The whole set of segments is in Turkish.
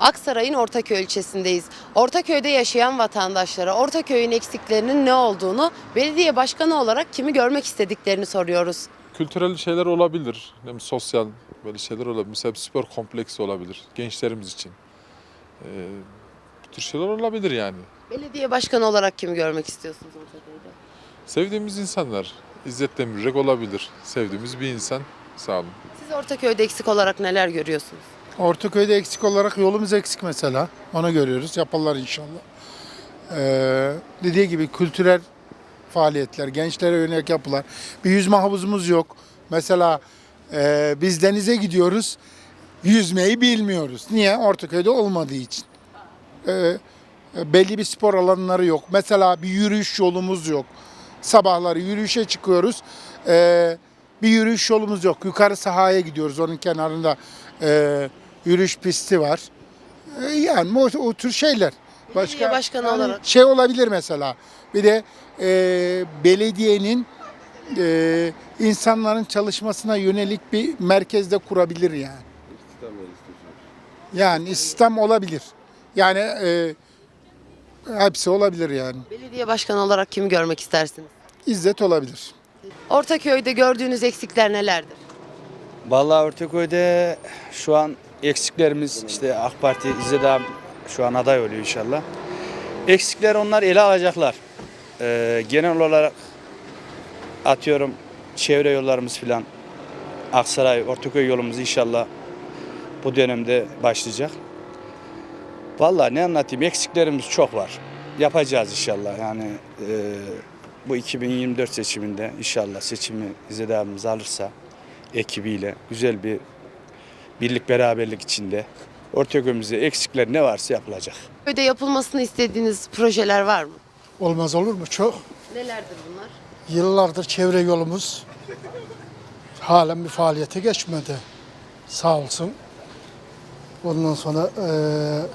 Aksaray'ın Ortaköy ilçesindeyiz. Ortaköy'de yaşayan vatandaşlara Ortaköy'ün eksiklerinin ne olduğunu, belediye başkanı olarak kimi görmek istediklerini soruyoruz. kültürel şeyler olabilir. Hem sosyal böyle şeyler olabilir. Mesela bir spor kompleksi olabilir gençlerimiz için. Ee, bu tür şeyler olabilir yani. Belediye başkanı olarak kimi görmek istiyorsunuz Ortaköy'de? Sevdiğimiz insanlar. İzzet Demirrek olabilir. Sevdiğimiz bir insan. Sağ olun. Siz Ortaköy'de eksik olarak neler görüyorsunuz? Ortaköy'de eksik olarak yolumuz eksik mesela. Onu görüyoruz. Yaparlar inşallah. Ee, dediği gibi kültürel faaliyetler, gençlere yönelik yapılar. Bir yüzme havuzumuz yok. Mesela e, biz denize gidiyoruz. Yüzmeyi bilmiyoruz. Niye? Ortaköy'de olmadığı için. Ee, belli bir spor alanları yok. Mesela bir yürüyüş yolumuz yok. Sabahları yürüyüşe çıkıyoruz. Ee, bir yürüyüş yolumuz yok. Yukarı sahaya gidiyoruz. Onun kenarında e, yürüyüş pisti var. E, yani o, o tür şeyler. Belediye başkanı yani olarak. Şey olabilir mesela. Bir de e, belediyenin e, insanların çalışmasına yönelik bir merkezde kurabilir yani. Yani istihdam olabilir. Yani e, hepsi olabilir yani. Belediye başkanı olarak kimi görmek istersiniz? İzzet olabilir. Ortaköy'de gördüğünüz eksikler nelerdir? Vallahi Ortaköy'de şu an eksiklerimiz işte AK Parti İzzet abi şu an aday oluyor inşallah. Eksikler onlar ele alacaklar. Ee, genel olarak atıyorum çevre yollarımız filan Aksaray, Ortaköy yolumuz inşallah bu dönemde başlayacak. Vallahi ne anlatayım eksiklerimiz çok var. Yapacağız inşallah yani e, bu 2024 seçiminde inşallah seçimi İzzet abimiz alırsa ekibiyle güzel bir birlik beraberlik içinde Ortaköy'ümüzde eksikler ne varsa yapılacak. Köyde yapılmasını istediğiniz projeler var mı? Olmaz olur mu? Çok. Nelerdir bunlar? Yıllardır çevre yolumuz halen bir faaliyete geçmedi. Sağ olsun. Ondan sonra eee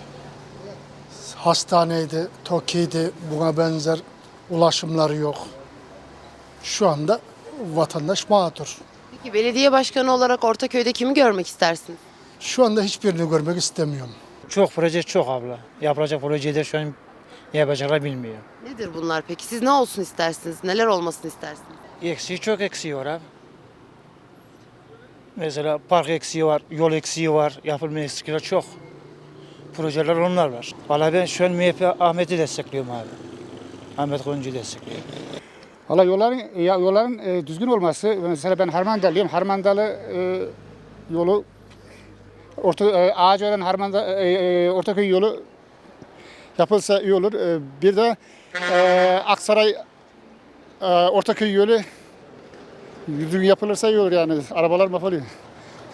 hastaneydi, TOKİ'ydi, buna benzer ulaşımları yok. Şu anda vatandaş mağdur. Peki belediye başkanı olarak Ortaköy'de kimi görmek istersiniz? Şu anda hiçbirini görmek istemiyorum. Çok proje çok abla. Yapılacak projeyi de şu an ne yapacaklar bilmiyor. Nedir bunlar peki? Siz ne olsun istersiniz? Neler olmasını istersiniz? Eksiği çok eksiği var abi. Mesela park eksiği var, yol eksiği var, yapılma eksikleri çok. Projeler onlar var. Vallahi ben şu an MHP Ahmet'i destekliyorum abi. Ahmet Koyuncu'yu destekliyorum. Valla yolların ya yolların e, düzgün olması mesela ben Harmandalıyım. Harmandalı e, yolu orta e, Ağaçören Harmanda e, e, Ortaköy yolu yapılsa iyi olur. E, bir de e, Aksaray e, Ortaköy yolu düzgün yapılırsa iyi olur yani. Arabalar mahvoluyor.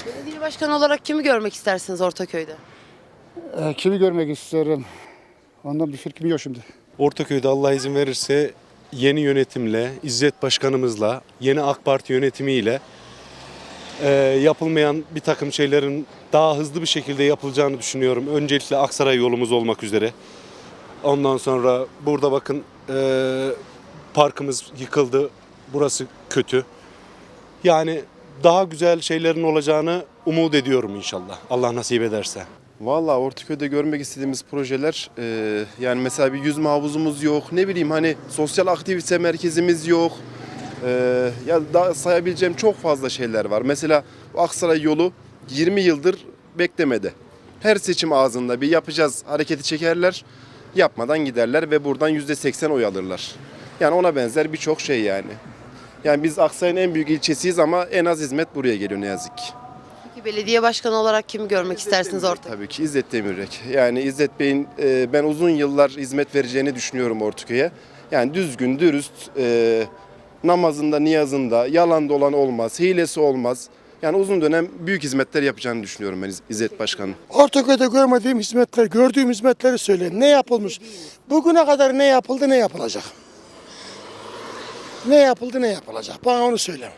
Belediye başkanı olarak kimi görmek istersiniz Ortaköy'de? E, kimi görmek istiyorum? Ondan bir fikrim yok şimdi. Ortaköy'de Allah izin verirse yeni yönetimle, İzzet Başkanımızla, yeni AK Parti yönetimiyle e, yapılmayan bir takım şeylerin daha hızlı bir şekilde yapılacağını düşünüyorum. Öncelikle Aksaray yolumuz olmak üzere. Ondan sonra burada bakın e, parkımız yıkıldı. Burası kötü. Yani daha güzel şeylerin olacağını umut ediyorum inşallah. Allah nasip ederse. Valla Ortaköy'de görmek istediğimiz projeler e, yani mesela bir yüzme havuzumuz yok. Ne bileyim hani sosyal aktivite merkezimiz yok. E, ya da sayabileceğim çok fazla şeyler var. Mesela Aksaray yolu 20 yıldır beklemede. Her seçim ağzında bir yapacağız hareketi çekerler. Yapmadan giderler ve buradan %80 oy alırlar. Yani ona benzer birçok şey yani. Yani biz Aksaray'ın en büyük ilçesiyiz ama en az hizmet buraya geliyor ne yazık ki. Peki belediye başkanı olarak kimi görmek istersiniz Ortaköy'de? Tabii ki İzzet Demirrek. Yani İzzet Bey'in e, ben uzun yıllar hizmet vereceğini düşünüyorum Ortaköy'e. Yani düzgün, dürüst, e, namazında, niyazında, yalan dolan olmaz, hilesi olmaz. Yani uzun dönem büyük hizmetler yapacağını düşünüyorum ben İz- İzzet Başkan'ın. Ortaköy'de görmediğim hizmetler, gördüğüm hizmetleri söyleyin. Ne yapılmış? Bugüne kadar ne yapıldı, ne yapılacak? Ne yapıldı, ne yapılacak? Bana onu söyle.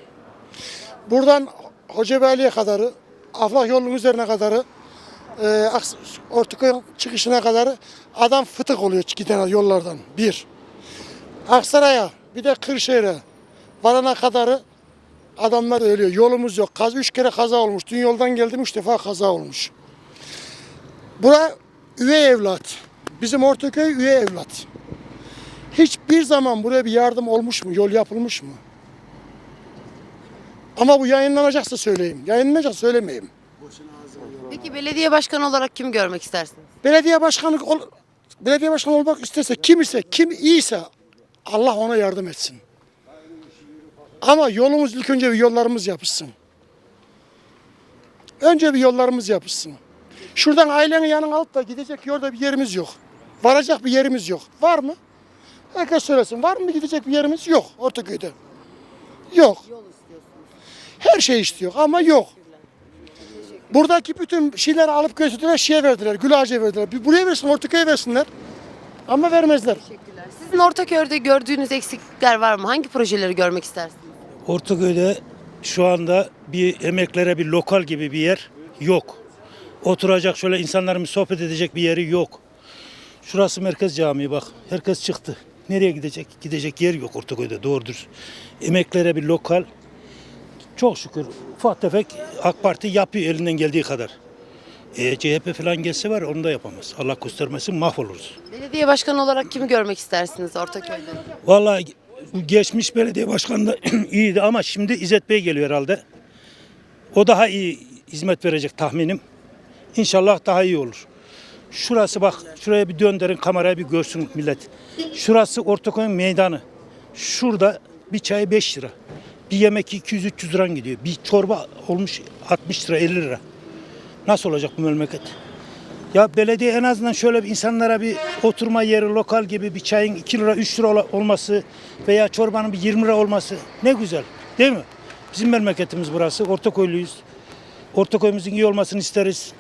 Buradan Hocabeyli'ye kadarı, Aflak yolunun üzerine kadarı, e, Ortaköy çıkışına kadar adam fıtık oluyor giden yollardan. Bir. Aksaray'a, bir de Kırşehir'e varana kadarı adamlar ölüyor. Yolumuz yok. Kaz, üç kere kaza olmuş. Dün yoldan geldim üç defa kaza olmuş. Bura üvey evlat. Bizim Ortaköy üvey evlat. Hiçbir zaman buraya bir yardım olmuş mu? Yol yapılmış mı? Ama bu yayınlanacaksa söyleyeyim. Yayınlanacaksa söylemeyeyim. Peki belediye başkanı olarak kimi görmek istersiniz? Belediye başkanı ol, belediye başkanı olmak isterse kim ise kim iyiyse Allah ona yardım etsin. Ama yolumuz ilk önce bir yollarımız yapışsın. Önce bir yollarımız yapışsın. Şuradan ailenin yanına alıp da gidecek yolda bir yerimiz yok. Varacak bir yerimiz yok. Var mı? Herkes söylesin. Var mı gidecek bir yerimiz? Yok Ortaköy'de. Yok. Her şey istiyor ama yok. Buradaki bütün şeyleri alıp götürdüler, şeye verdiler, Gül Ağacı'ya verdiler. Bir buraya versin, Ortaköy'e versinler. Ama vermezler. Sizin Ortaköy'de gördüğünüz eksiklikler var mı? Hangi projeleri görmek istersiniz? Ortaköy'de şu anda bir emeklere bir lokal gibi bir yer yok. Oturacak şöyle insanların sohbet edecek bir yeri yok. Şurası Merkez Camii bak. Herkes çıktı. Nereye gidecek? Gidecek yer yok Ortaköy'de doğrudur. Emeklere bir lokal. Çok şükür ufak tefek AK Parti yapıyor elinden geldiği kadar. E, CHP falan gelse var onu da yapamaz. Allah göstermesin mahvoluruz. Belediye başkanı olarak kimi görmek istersiniz Ortaköy'de? Vallahi geçmiş belediye başkanı da iyiydi ama şimdi İzzet Bey geliyor herhalde. O daha iyi hizmet verecek tahminim. İnşallah daha iyi olur. Şurası bak şuraya bir döndürün kameraya bir görsün millet. Şurası Ortaköy meydanı. Şurada bir çay 5 lira. Bir yemek 200-300 lira gidiyor. Bir çorba olmuş 60 lira 50 lira. Nasıl olacak bu memleket? Ya belediye en azından şöyle bir insanlara bir oturma yeri lokal gibi bir çayın 2 lira 3 lira olması veya çorbanın bir 20 lira olması ne güzel değil mi? Bizim memleketimiz burası. Ortaköylüyüz. Ortaköy'ümüzün iyi olmasını isteriz.